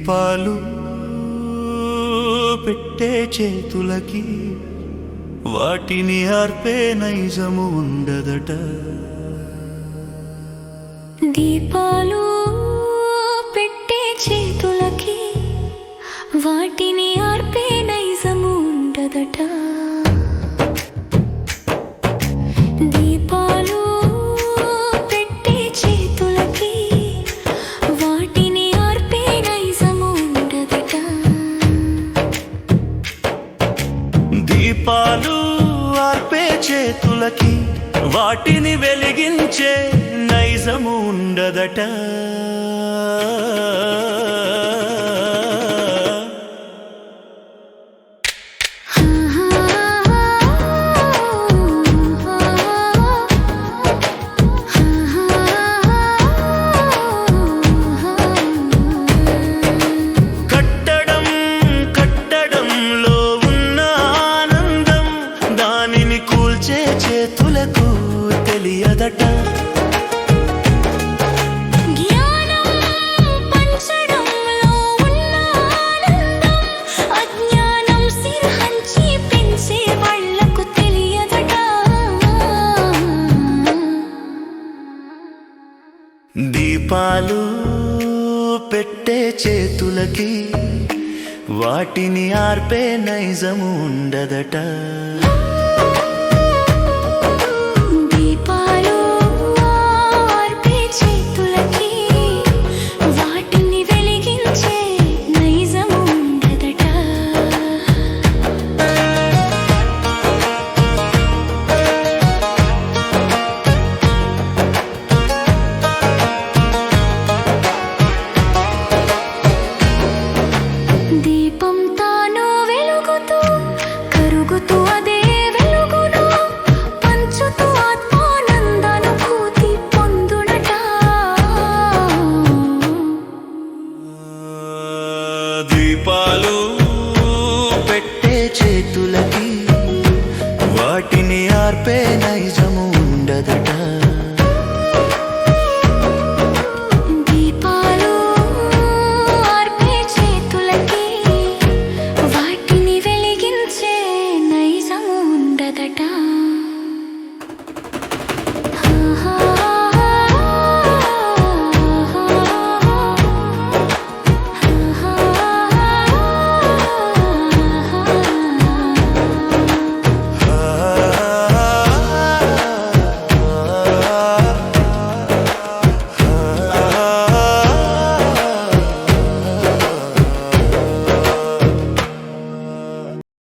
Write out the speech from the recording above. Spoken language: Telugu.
దీపాలు పెట్టే చేతులకి వాటిని ఆర్పే నైజము ఉండదట. దీపాలు పెట్టే చేతులకి వాటిని ఆర్పే నైజము ఉండదట. దీపాలు ఆర్పే చేతులకి వాటిని వెలిగించే నైజము ఉండదట తెలియదట. దీపాలు పెట్టే చేతులకి వాటిని ఆర్పే నైజము ఉండదట. చేతులకి వాటిని ఆర్పే నైజము ఉండదట. da da